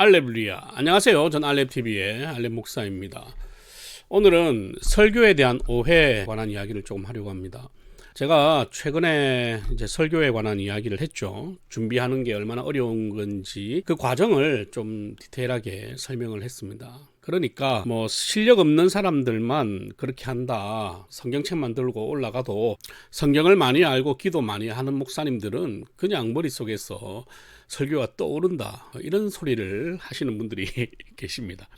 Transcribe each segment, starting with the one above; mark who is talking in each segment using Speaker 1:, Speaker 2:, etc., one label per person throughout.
Speaker 1: 알레블리아. 안녕하세요. 전 알렙TV의 알렙 목사입니다. 오늘은 설교에 대한 오해에 관한 이야기를 조금 하려고 합니다. 제가 최근에 이제 설교에 관한 이야기를 했죠. 준비하는 게 얼마나 어려운 건지 그 과정을 좀 디테일하게 설명을 했습니다. 그러니까 뭐 실력 없는 사람들만 그렇게 한다. 성경책 만 들고 올라가도 성경을 많이 알고 기도 많이 하는 목사님들은 그냥 머릿속에서 설교가 떠오른다. 이런 소리를 하시는 분들이 계십니다.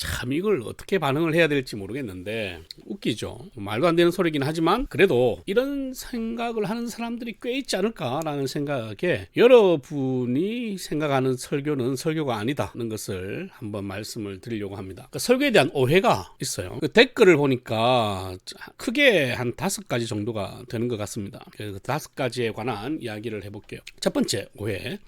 Speaker 1: 참 이걸 어떻게 반응을 해야 될지 모르겠는데 웃기죠. 말도 안 되는 소리긴 하지만 그래도 이런 생각을 하는 사람들이 꽤 있지 않을까라는 생각에 여러분이 생각하는 설교는 설교가 아니다는 것을 한번 말씀을 드리려고 합니다. 그 설교에 대한 오해가 있어요. 그 댓글을 보니까 크게 한 다섯 가지 정도가 되는 것 같습니다. 그 다섯 가지에 관한 이야기를 해볼게요. 첫 번째 오해.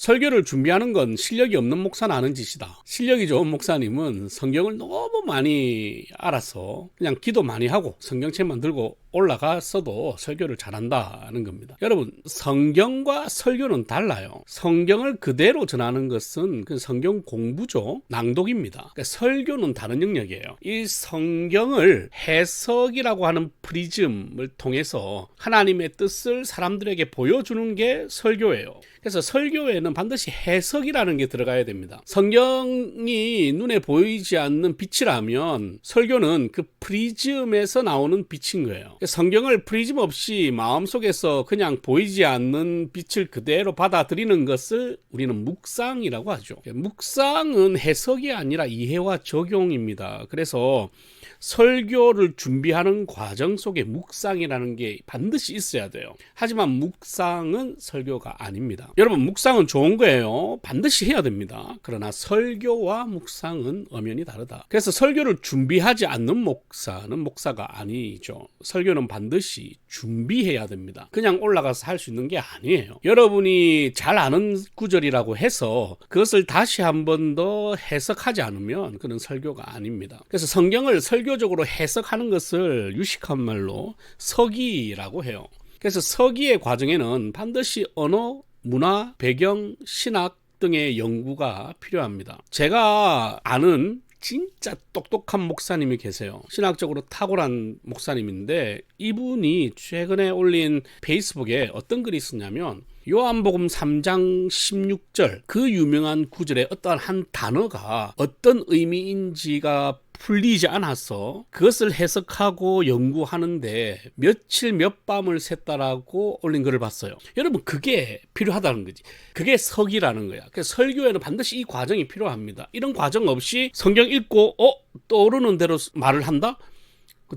Speaker 1: 설교를 준비하는 건 실력이 없는 목사는 아는 짓이다. 실력이 좋은 목사님은 성경을 너무 많이 알아서 그냥 기도 많이 하고 성경책만 들고 올라갔어도 설교를 잘한다는 겁니다. 여러분, 성경과 설교는 달라요. 성경을 그대로 전하는 것은 그 성경 공부죠. 낭독입니다. 그러니까 설교는 다른 영역이에요. 이 성경을 해석이라고 하는 프리즘을 통해서 하나님의 뜻을 사람들에게 보여주는 게 설교예요. 그래서 설교에는 반드시 해석이라는 게 들어가야 됩니다. 성경이 눈에 보이지 않는 빛이라면 설교는 그 프리즘에서 나오는 빛인 거예요. 성경을 프리즘 없이 마음속에서 그냥 보이지 않는 빛을 그대로 받아들이는 것을 우리는 묵상이라고 하죠. 묵상은 해석이 아니라 이해와 적용입니다. 그래서 설교를 준비하는 과정 속에 묵상이라는 게 반드시 있어야 돼요. 하지만 묵상은 설교가 아닙니다. 여러분, 묵상은 좋은 거예요. 반드시 해야 됩니다. 그러나 설교와 묵상은 엄연히 다르다. 그래서 설교를 준비하지 않는 목사는 목사가 아니죠. 설교 는 반드시 준비해야 됩니다. 그냥 올라가서 할 수 있는 게 아니에요. 여러분이 잘 아는 구절이라고 해서 그것을 다시 한 번 더 해석하지 않으면 그는 설교가 아닙니다. 그래서 성경을 설교적으로 해석하는 것을 유식한 말로 서기라고 해요. 그래서 서기의 과정에는 반드시 언어, 문화, 배경, 신학 등의 연구가 필요합니다. 제가 아는 진짜 똑똑한 목사님이 계세요. 신학적으로 탁월한 목사님인데 이분이 최근에 올린 페이스북에 어떤 글이 있었냐면 요한복음 3장 16절 그 유명한 구절에 어떠한 한 단어가 어떤 의미인지가 풀리지 않아서 그것을 해석하고 연구하는데 며칠 몇 밤을 샜다라고 올린 글을 봤어요. 여러분 그게 필요하다는 거지. 그게 석이라는 거야. 그래서 설교에는 반드시 이 과정이 필요합니다. 이런 과정 없이 성경 읽고 어 떠오르는 대로 말을 한다?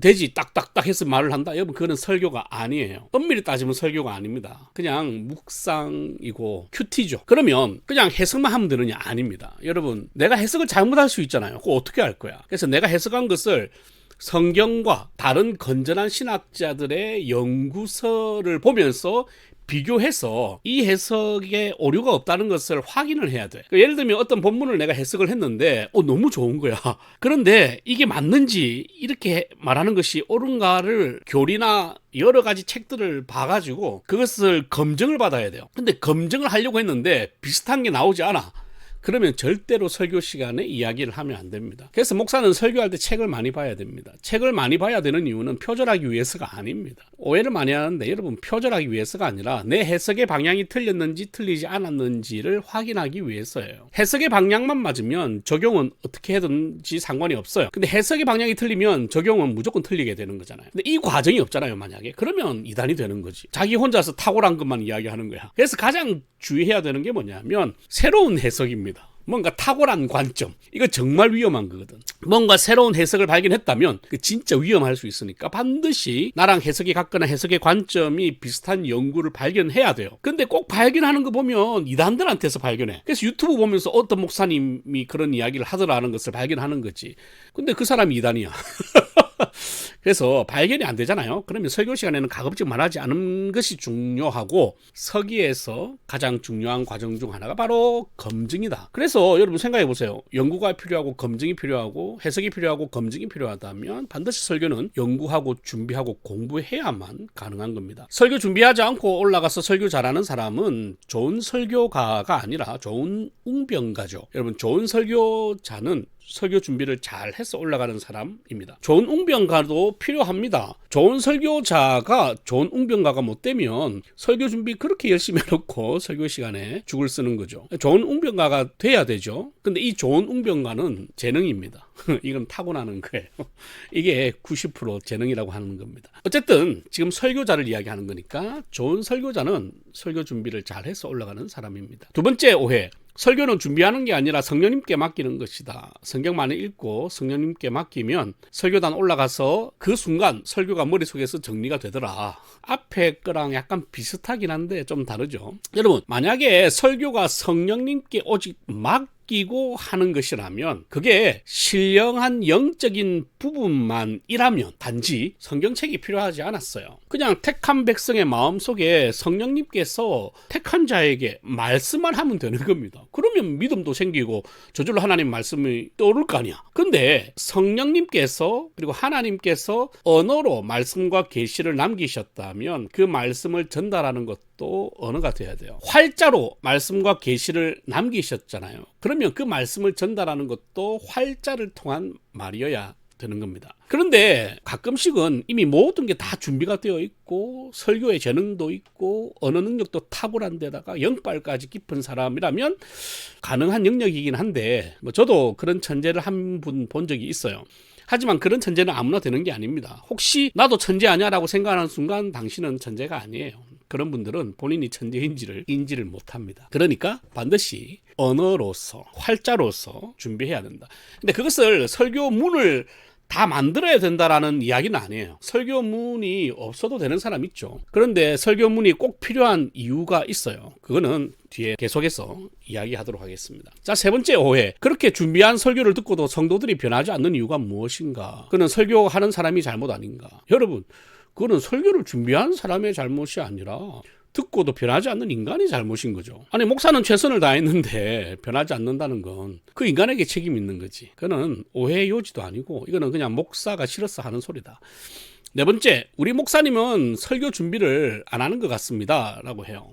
Speaker 1: 돼지 딱딱딱 해서 말을 한다. 여러분 그거는 설교가 아니에요. 엄밀히 따지면 설교가 아닙니다. 그냥 묵상이고 큐티죠. 그러면 그냥 해석만 하면 되느냐 아닙니다. 여러분 내가 해석을 잘못할 수 있잖아요. 그거 어떻게 할 거야? 그래서 내가 해석한 것을 성경과 다른 건전한 신학자들의 연구서를 보면서 비교해서 이 해석에 오류가 없다는 것을 확인을 해야 돼. 그러니까 예를 들면 어떤 본문을 내가 해석을 했는데, 어, 너무 좋은 거야. 그런데 이게 맞는지 이렇게 말하는 것이 옳은가를 교리나 여러 가지 책들을 봐가지고 그것을 검증을 받아야 돼요. 근데 검증을 하려고 했는데 비슷한 게 나오지 않아. 그러면 절대로 설교 시간에 이야기를 하면 안 됩니다. 그래서 목사는 설교할 때 책을 많이 봐야 됩니다. 책을 많이 봐야 되는 이유는 표절하기 위해서가 아닙니다. 오해를 많이 하는데 여러분 표절하기 위해서가 아니라 내 해석의 방향이 틀렸는지 틀리지 않았는지를 확인하기 위해서예요. 해석의 방향만 맞으면 적용은 어떻게 해든지 상관이 없어요. 근데 해석의 방향이 틀리면 적용은 무조건 틀리게 되는 거잖아요. 근데 이 과정이 없잖아요, 만약에. 그러면 이단이 되는 거지. 자기 혼자서 탁월한 것만 이야기하는 거야. 그래서 가장 주의해야 되는 게 뭐냐면 새로운 해석입니다. 뭔가 탁월한 관점. 이거 정말 위험한 거거든. 뭔가 새로운 해석을 발견했다면 그 진짜 위험할 수 있으니까 반드시 나랑 해석이 같거나 해석의 관점이 비슷한 연구를 발견해야 돼요. 근데 꼭 발견하는 거 보면 이단들한테서 발견해. 그래서 유튜브 보면서 어떤 목사님이 그런 이야기를 하더라는 것을 발견하는 거지. 근데 그 사람이 이단이야. 그래서 발견이 안 되잖아요. 그러면 설교 시간에는 가급적 말하지 않은 것이 중요하고 서기에서 가장 중요한 과정 중 하나가 바로 검증이다. 그래서 여러분 생각해 보세요. 연구가 필요하고 검증이 필요하고 해석이 필요하고 검증이 필요하다면 반드시 설교는 연구하고 준비하고 공부해야만 가능한 겁니다. 설교 준비하지 않고 올라가서 설교 잘하는 사람은 좋은 설교가가 아니라 좋은 웅변가죠. 여러분 좋은 설교자는 설교 준비를 잘 해서 올라가는 사람입니다. 좋은 웅변가도 필요합니다. 좋은 설교자가 좋은 웅변가가 못 되면 설교 준비 그렇게 열심히 해놓고 설교 시간에 죽을 쓰는 거죠. 좋은 웅변가가 돼야 되죠. 근데 이 좋은 웅변가는 재능입니다. 이건 타고나는 거예요. 이게 90% 재능이라고 하는 겁니다. 어쨌든 지금 설교자를 이야기하는 거니까 좋은 설교자는 설교 준비를 잘 해서 올라가는 사람입니다. 두 번째 오해. 설교는 준비하는 게 아니라 성령님께 맡기는 것이다. 성경 많이 읽고 성령님께 맡기면 설교단 올라가서 그 순간 설교가 머릿속에서 정리가 되더라. 앞에 거랑 약간 비슷하긴 한데 좀 다르죠. 여러분, 만약에 설교가 성령님께 오직 막 끼고 하는 것이라면 그게 신령한 영적인 부분만이라면 단지 성경책이 필요하지 않았어요. 그냥 택한 백성의 마음 속에 성령님께서 택한 자에게 말씀만 하면 되는 겁니다. 그러면 믿음도 생기고 저절로 하나님 말씀이 떠오를 거 아니야. 근데 성령님께서 그리고 하나님께서 언어로 말씀과 계시를 남기셨다면 그 말씀을 전달하는 것도 언어가 돼야 돼요. 활자로 말씀과 계시를 남기셨잖아요. 그러면 그 말씀을 전달하는 것도 활자를 통한 말이어야 되는 겁니다. 그런데 가끔씩은 이미 모든 게 다 준비가 되어 있고 설교의 재능도 있고 언어 능력도 탁월한 데다가 영빨까지 깊은 사람이라면 가능한 영역이긴 한데 뭐 저도 그런 천재를 한 분 본 적이 있어요. 하지만 그런 천재는 아무나 되는 게 아닙니다. 혹시 나도 천재 아니야라고 생각하는 순간 당신은 천재가 아니에요. 그런 분들은 본인이 천재인지를 인지를 못합니다. 그러니까 반드시 언어로서 활자로서 준비해야 된다. 근데 그것을 설교문을 다 만들어야 된다라는 이야기는 아니에요. 설교문이 없어도 되는 사람 있죠. 그런데 설교문이 꼭 필요한 이유가 있어요. 그거는 뒤에 계속해서 이야기하도록 하겠습니다. 자, 세 번째 오해. 그렇게 준비한 설교를 듣고도 성도들이 변하지 않는 이유가 무엇인가? 그는 설교하는 사람이 잘못 아닌가? 여러분, 그거는 설교를 준비한 사람의 잘못이 아니라 듣고도 변하지 않는 인간이 잘못인 거죠. 아니 목사는 최선을 다했는데 변하지 않는다는 건 그 인간에게 책임 있는 거지. 그는 오해의 요지도 아니고 이거는 그냥 목사가 싫어서 하는 소리다. 네 번째, 우리 목사님은 설교 준비를 안 하는 것 같습니다라고 해요.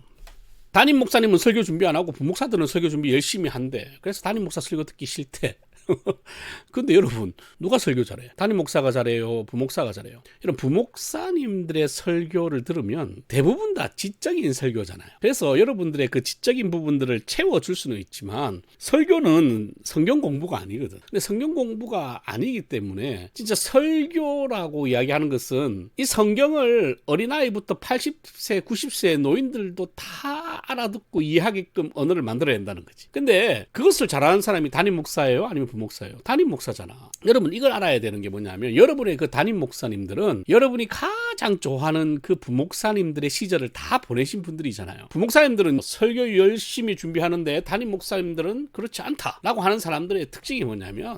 Speaker 1: 담임 목사님은 설교 준비 안 하고 부목사들은 설교 준비 열심히 한대. 그래서 담임 목사 설교 듣기 싫대. 근데 여러분 누가 설교 잘해요? 담임 목사가 잘해요? 부목사가 잘해요? 이런 부목사님들의 설교를 들으면 대부분 다 지적인 설교잖아요. 그래서 여러분들의 그 지적인 부분들을 채워줄 수는 있지만 설교는 성경 공부가 아니거든. 근데 성경 공부가 아니기 때문에 진짜 설교라고 이야기하는 것은 이 성경을 어린아이부터 80세, 90세 노인들도 다 알아듣고 이해하게끔 언어를 만들어야 된다는 거지. 근데 그것을 잘하는 사람이 담임 목사예요? 아니면 부목사예요? 담임 목사잖아. 여러분 이걸 알아야 되는 게 뭐냐면 여러분의 그 담임 목사님들은 여러분이 가장 좋아하는 그 부목사님들의 시절을 다 보내신 분들이잖아요. 부목사님들은 설교 열심히 준비하는데 담임 목사님들은 그렇지 않다라고 하는 사람들의 특징이 뭐냐면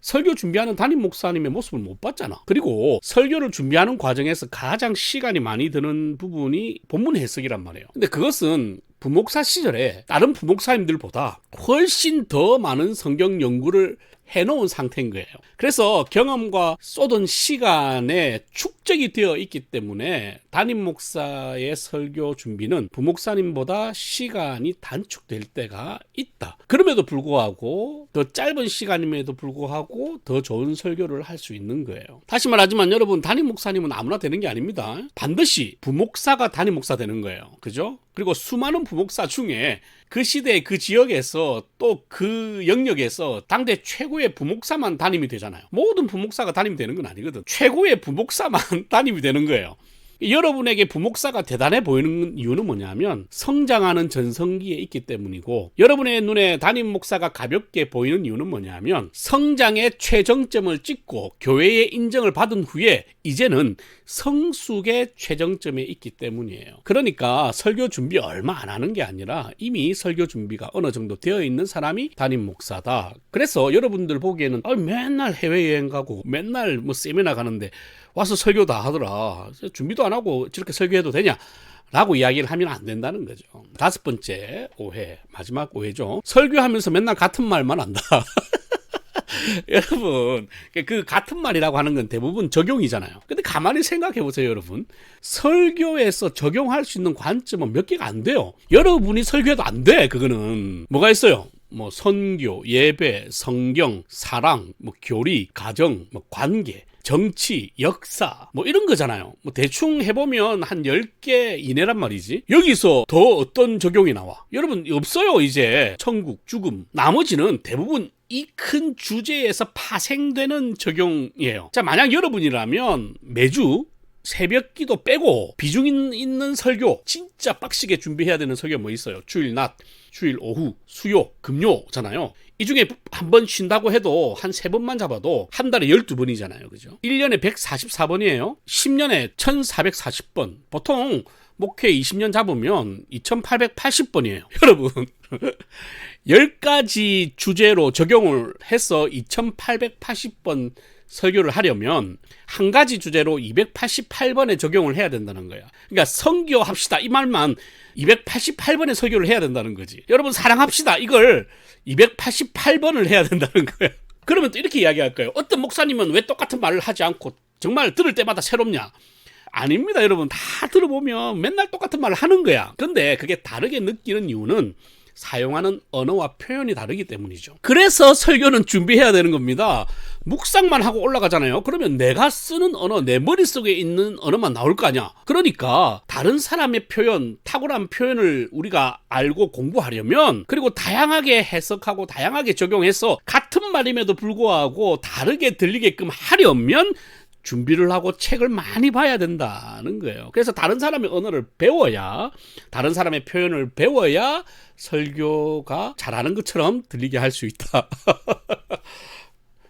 Speaker 1: 설교 준비하는 담임 목사님의 모습을 못 봤잖아. 그리고 설교를 준비하는 과정에서 가장 시간이 많이 드는 부분이 본문 해석이란 말이에요. 근데 그것은 부목사 시절에 다른 부목사님들보다 훨씬 더 많은 성경 연구를 해놓은 상태인 거예요. 그래서 경험과 쏟은 시간에 축적이 되어 있기 때문에 담임 목사의 설교 준비는 부목사님보다 시간이 단축될 때가 있다. 그럼에도 불구하고 더 짧은 시간임에도 불구하고 더 좋은 설교를 할 수 있는 거예요. 다시 말하지만 여러분 담임 목사님은 아무나 되는 게 아닙니다. 반드시 부목사가 담임 목사 되는 거예요. 그죠? 그리고 수많은 부목사 중에 그 시대 그 지역에서 또 그 영역에서 당대 최고의 부목사만 담임이 되잖아요. 모든 부목사가 담임이 되는 건 아니거든. 최고의 부목사만 담임이 되는 거예요. 여러분에게 부목사가 대단해 보이는 이유는 뭐냐면 성장하는 전성기에 있기 때문이고 여러분의 눈에 담임 목사가 가볍게 보이는 이유는 뭐냐면 성장의 최정점을 찍고 교회의 인정을 받은 후에 이제는 성숙의 최정점에 있기 때문이에요. 그러니까 설교 준비 얼마 안 하는 게 아니라 이미 설교 준비가 어느 정도 되어 있는 사람이 담임 목사다. 그래서 여러분들 보기에는 아, 맨날 해외여행 가고 맨날 뭐 세미나 가는데 와서 설교 다 하더라. 준비도 안 하고 저렇게 설교해도 되냐? 라고 이야기를 하면 안 된다는 거죠. 다섯 번째 오해, 마지막 오해죠. 설교하면서 맨날 같은 말만 한다. 여러분, 그 같은 말이라고 하는 건 대부분 적용이잖아요. 근데 가만히 생각해 보세요, 여러분. 설교에서 적용할 수 있는 관점은 몇 개가 안 돼요. 여러분이 설교해도 안 돼, 그거는. 뭐가 있어요? 뭐 선교, 예배, 성경, 사랑, 뭐 교리, 가정, 뭐 관계, 정치, 역사, 뭐 이런 거잖아요. 뭐 대충 해보면 한 10개 이내란 말이지. 여기서 더 어떤 적용이 나와? 여러분, 없어요, 이제. 천국, 죽음. 나머지는 대부분 이큰 주제에서 파생되는 적용이에요. 자, 만약 여러분이라면 매주 새벽 기도 빼고 비중 있는 설교 진짜 빡시게 준비해야 되는 설교 뭐 있어요? 주일 낮, 주일 오후, 수요, 금요잖아요. 이 중에 한 번 쉰다고 해도 한 세 번만 잡아도 한 달에 12번이잖아요. 그죠? 1년에 144번이에요. 10년에 1440번. 보통 목회 20년 잡으면 2880번이에요. 여러분. 10가지 주제로 적용을 해서 2880번 설교를 하려면 한 가지 주제로 288번에 적용을 해야 된다는 거야. 그러니까 성교합시다 이 말만 288번의 설교를 해야 된다는 거지. 여러분 사랑합시다 이걸 288번을 해야 된다는 거야. 그러면 또 이렇게 이야기할 거예요. 어떤 목사님은 왜 똑같은 말을 하지 않고 정말 들을 때마다 새롭냐? 아닙니다, 여러분. 다 들어보면 맨날 똑같은 말을 하는 거야. 근데 그게 다르게 느끼는 이유는 사용하는 언어와 표현이 다르기 때문이죠. 그래서 설교는 준비해야 되는 겁니다. 묵상만 하고 올라가잖아요. 그러면 내가 쓰는 언어, 내 머릿속에 있는 언어만 나올 거 아니야. 그러니까 다른 사람의 표현, 탁월한 표현을 우리가 알고 공부하려면 그리고 다양하게 해석하고 다양하게 적용해서 같은 말임에도 불구하고 다르게 들리게끔 하려면 준비를 하고 책을 많이 봐야 된다는 거예요. 그래서 다른 사람의 언어를 배워야, 다른 사람의 표현을 배워야 설교가 잘하는 것처럼 들리게 할 수 있다.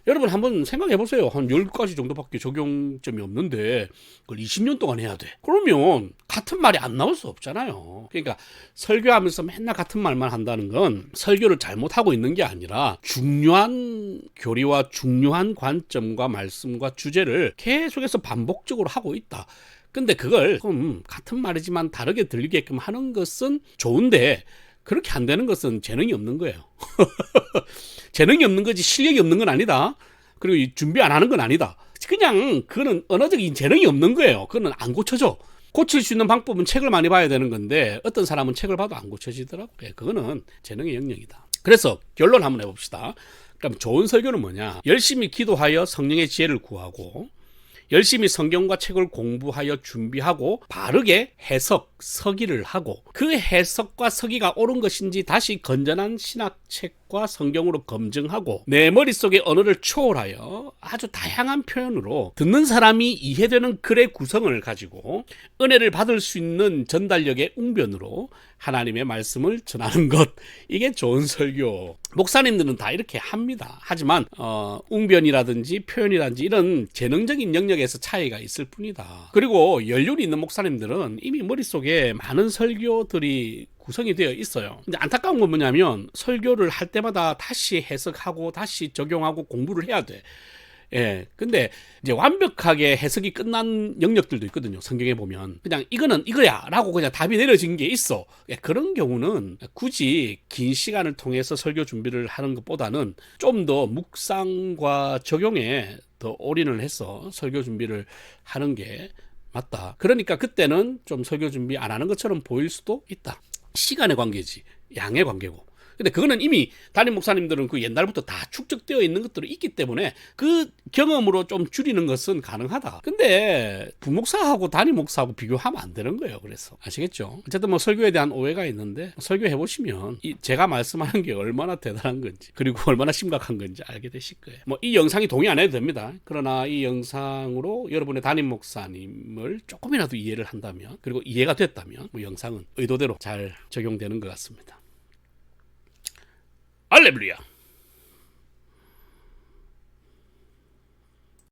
Speaker 1: 여러분 한번 생각해 보세요. 한 10가지 정도밖에 적용점이 없는데 그걸 20년 동안 해야 돼. 그러면 같은 말이 안 나올 수 없잖아요. 그러니까 설교하면서 맨날 같은 말만 한다는 건 설교를 잘못하고 있는 게 아니라 중요한 교리와 중요한 관점과 말씀과 주제를 계속해서 반복적으로 하고 있다. 근데 그걸 좀 같은 말이지만 다르게 들리게끔 하는 것은 좋은데 그렇게 안 되는 것은 재능이 없는 거예요. 재능이 없는 거지 실력이 없는 건 아니다. 그리고 준비 안 하는 건 아니다. 그냥 그거는 언어적인 재능이 없는 거예요. 그거는 안 고쳐져. 고칠 수 있는 방법은 책을 많이 봐야 되는 건데 어떤 사람은 책을 봐도 안 고쳐지더라고요. 예, 그거는 재능의 영역이다. 그래서 결론 한번 해봅시다. 그럼 좋은 설교는 뭐냐? 열심히 기도하여 성령의 지혜를 구하고 열심히 성경과 책을 공부하여 준비하고 바르게 해석, 서기를 하고 그 해석과 서기가 옳은 것인지 다시 건전한 신학책과 성경으로 검증하고 내 머릿속의 언어를 초월하여 아주 다양한 표현으로 듣는 사람이 이해되는 글의 구성을 가지고 은혜를 받을 수 있는 전달력의 웅변으로 하나님의 말씀을 전하는 것. 이게 좋은 설교. 목사님들은 다 이렇게 합니다. 하지만 어, 웅변이라든지 표현이라든지 이런 재능적인 영역에서 차이가 있을 뿐이다. 그리고 연륜이 있는 목사님들은 이미 머릿속에 많은 설교들이 구성이 되어 있어요. 근데 안타까운 건 뭐냐면 설교를 할 때마다 다시 해석하고 다시 적용하고 공부를 해야 돼. 예. 근데 이제 완벽하게 해석이 끝난 영역들도 있거든요. 성경에 보면. 그냥 이거는 이거야. 라고 그냥 답이 내려진 게 있어. 예, 그런 경우는 굳이 긴 시간을 통해서 설교 준비를 하는 것보다는 좀 더 묵상과 적용에 더 올인을 해서 설교 준비를 하는 게 맞다. 그러니까 그때는 좀 설교 준비 안 하는 것처럼 보일 수도 있다. 시간의 관계지. 양의 관계고. 근데 그거는 이미 담임 목사님들은 그 옛날부터 다 축적되어 있는 것들이 있기 때문에 그 경험으로 좀 줄이는 것은 가능하다. 근데 부목사하고 담임 목사하고 비교하면 안 되는 거예요. 그래서 아시겠죠? 어쨌든 뭐 설교에 대한 오해가 있는데 설교해 보시면 이 제가 말씀하는 게 얼마나 대단한 건지 그리고 얼마나 심각한 건지 알게 되실 거예요. 뭐 이 영상이 동의 안 해도 됩니다. 그러나 이 영상으로 여러분의 담임 목사님을 조금이라도 이해를 한다면 그리고 이해가 됐다면 뭐 영상은 의도대로 잘 적용되는 것 같습니다. 할렐루야.